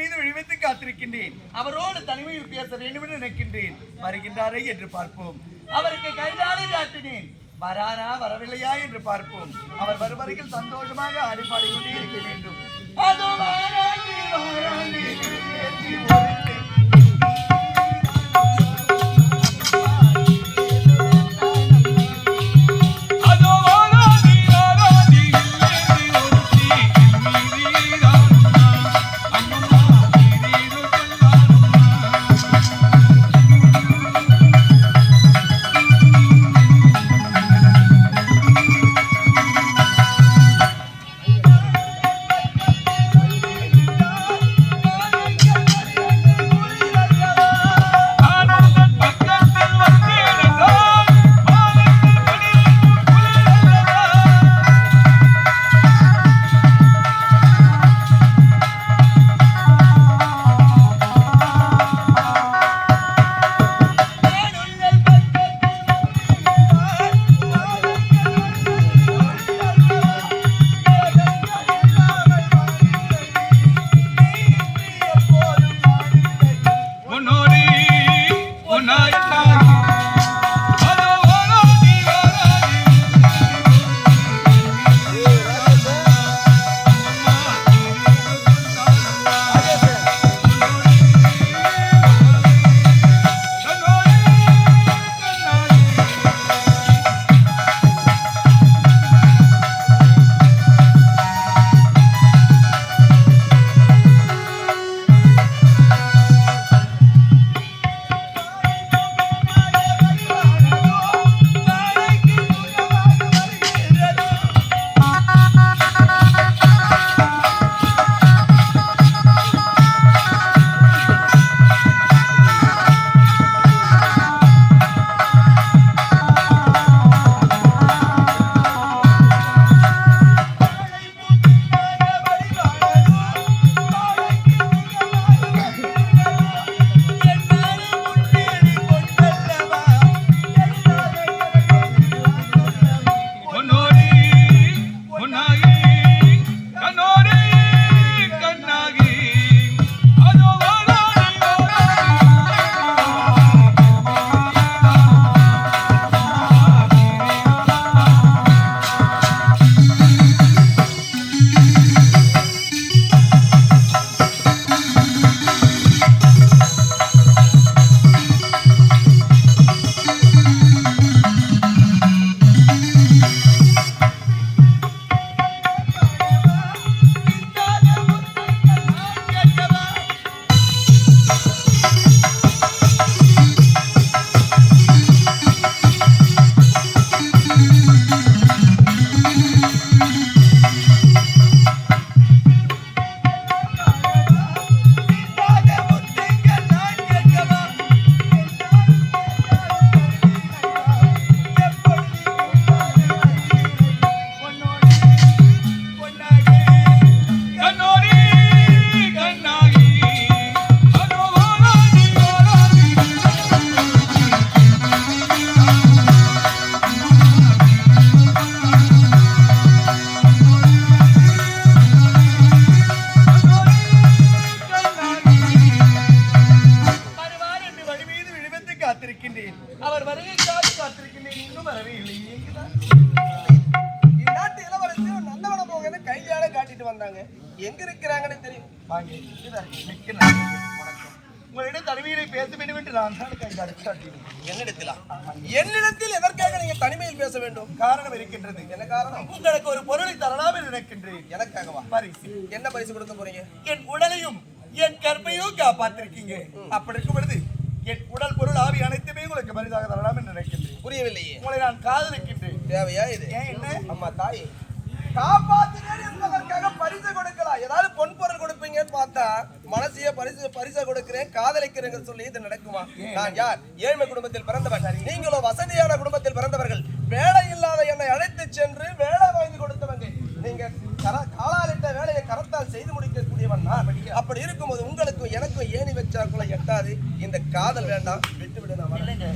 மீது விழிவைத்து காத்திருக்கின்றேன். அவரோடு தனிமையில் பேச வேண்டும் என்று நினைக்கின்றேன். வருகின்றாரே என்று பார்ப்போம். அவருக்கு கைதாடி காட்டினேன் வராரா வரவில்லையா என்று பார்ப்போம். அவர் வருவரையில் சந்தோஷமாக ஆடிப்பாடி கொண்டே இருக்க வேண்டும். அதோ வாராண்டி, வாராண்டி, தனிமையிலே பேச வேண்டும் என்று நான் தான் என்னிடத்திலா? என்னிடத்தில் எதற்காக நீங்க தனிமையில் பேச வேண்டும்? காரணம் இருக்கின்றது. என்ன காரணம்? உங்களுக்கு ஒரு பொருளை தரலாம் என்று நினைக்கின்றேன். எனக்காகவா? பரிசு. என்ன பரிசு கொடுக்க போறீங்க? என் உடலையும் என் கற்பையும் காப்பாத்திருக்கீங்க அப்படி இருக்கும் பொழுது என் உடல் பொருள் ஆவி அனைத்துமே உங்களுக்கு பரிசாக தரலாம் என்று நினைக்கின்றேன். புரியவில்லையே. உங்களை நான் காதலிக்கின்றேன். தேவையா இது? ஏன் என்ன? அம்மா தாய். காப்பாத்தினேன் என்பதற்காக பரிசு கொடுக்கிறேன் காதலிக்கிறேங்க சொல்லி இது நடக்குமா? நான் யார்? ஏழ்மை குடும்பத்தில் பிறந்தவர் நீங்களோ வசதியான குடும்பத்தில் பிறந்தவர்கள் வேலை இல்லாத என்னை அழைத்து சென்று வேலை வாங்கி கொடுத்தவங்க நீங்க கர- காலாலிட்ட வேலையை கரத்தால் செய்து முடிக்கக்கூடியவன் நான் அப்படி இருக்கும்போது உங்களுக்கும் எனக்கும் ஏணி வச்சா கூட எட்டாது இந்த காதல் வேண்டாம் விட்டு விடு நான் வரேன். இல்லைங்க.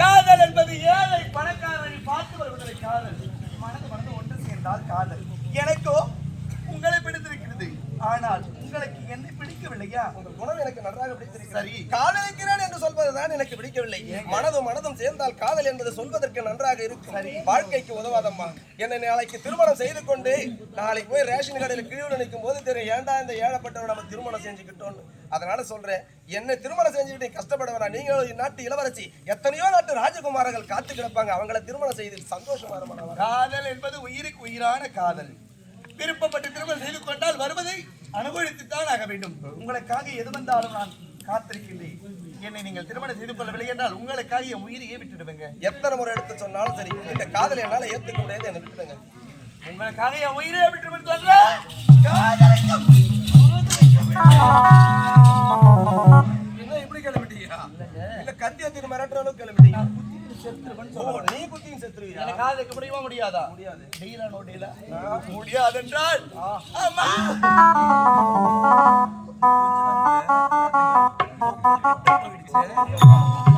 காதல் என்பது ஏழை பணக்காரனை பார்த்து வருவதில்லை காதல் மனது மனது ஒன்று சேர்ந்தால் காதல் எனக்கோ உங்களை பிடித்திருக்கிறது ஆனால் உங்களுக்கு என்னை பிடிக்கவில்லை ஐயா உங்கள் குணம் எனக்கு நன்றாக பிடித்திருக்கிறது சரி. காதலிக்கிறேன் என்று சொல்வதுதான் எனக்கு பிடிக்கவில்லை. மனதும் மனதும் சேர்ந்தால் காதல் என்பது சொல்வதற்கு நன்றாக இருக்கும். வாழ்க்கைக்கு உதவாதம்மா. என்னை நாளைக்கு திருமணம் செய்து கொண்டு நாளைக்கு போய் ரேஷன் கடையில் கீழே நிற்கும் போது தெரியும் ஏன்டா இந்த ஏழப்பட்டவரை நம்ம திருமணம் செஞ்சுக்கிட்டோம்னு? அதனால சொல்றேன். என்னை திருமணம் செஞ்சுக்கிட்டு கஷ்டப்பட வேணாம் நீங்களும் இந்நாட்டு இளவரசி. எத்தனையோ நாட்டு ராஜகுமாரர்கள் காத்து கிடப்பாங்க. அவங்கள திருமணம் செய்து சந்தோஷமா காதல் என்பது உயிருக்கு உயிரான காதல். விருப்பப்பட்டு திருமணம் செய்து கொண்டால் வருவதை அனுபவித்துத்தான் ஆக வேண்டும். உங்களுக்காக எது வந்தாலும் நான் காத்திருக்கின்றேன். என்னை நீங்கள் திருமணம் செய்து கொள்ளவில்லை என்றால் உங்களுக்காக என் உயிரையே விட்டுடுவேங்க எத்தனை முறை எடுத்து சொன்னாலும் சரி இந்த காதலை என்னால ஏத்துக்க முடியாது என்ன விட்டுடுங்க உங்களுக்காக என் உயிரே விட்டு சொல்ற காதலிக்கும் என்ன இப்படி கிளம்பிட்டீங்க இல்ல கத்தி எத்திட்டு மிரட்டுற அளவுக்கு கிளம்பிட்டீங்க நீ குத்தியும் செத்துருவியா? எனக்கு காதலிக்க முடியுமா முடியாதா? முடியாது. டீலா நோ டீலா முடியாதென்றால் ஆமா கொஞ்ச அப்படி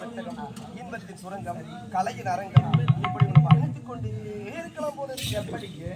பெட்டகம், இன்பத்தின் சுரங்கம் கலையின் அரங்கம் இப்படி உன்னை வர்ணித்துக் கொண்டே இருக்கலாம் போல இருக்கு?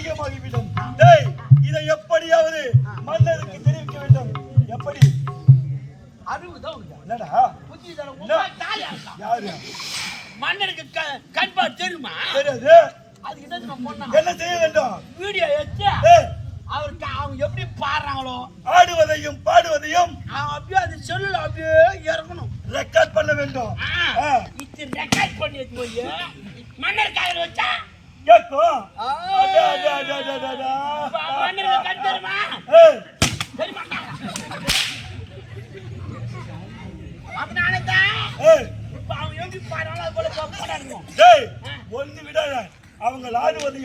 அதிகமாகிவிடும். டேய் இதை எப்படியாவது மன்னருக்கு தெரிவிக்க வேண்டும். எப்படி? மன்னருக்கு க- கண்பாடு தெரியுமா? தெரியாது. என்ன செய்ய வேண்டும்? வீடியோ எடுத்து அவருக்கு அவங்க எப்படி பாடுறாங்களோ ஆடுவதையும் பாடுவதையும் அப்படியே அது செல்லுல அப்படியே இறக்கணும் ரெக்கார்ட் பண்ண வேண்டும். இது ரெக்கார்ட் பண்ணி போய் மன்னர் காலையில் வச்சா கேட்கும் ஒன்று விட அவங்க லாரி வந்து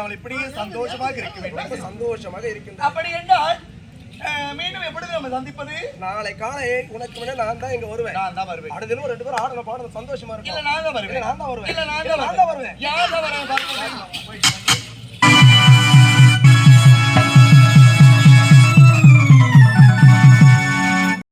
இணைப்பிரியாமல் இப்படியே சந்தோஷமாக இருக்க வேண்டும். சந்தோஷமாக இருக்கின்றது அப்படி என்றால் மீண்டும் எப்பொழுது நம்ம சந்திப்பது? நாளை காலை உனக்கு முன்ன நான் தான் இங்க வருவேன். நான் தான் வருவேன். அடுத்த தினம் ரெண்டு பேரும் ஆடணும் பாடணும் சந்தோஷமா இல்ல இருக்கும் நான் தான் வருவேன். இல்ல, நான் தான் வருவேன். இல்ல நான் இல்ல, தான் வருவேன். வருவேன். யார் தான் பார்ப்போம்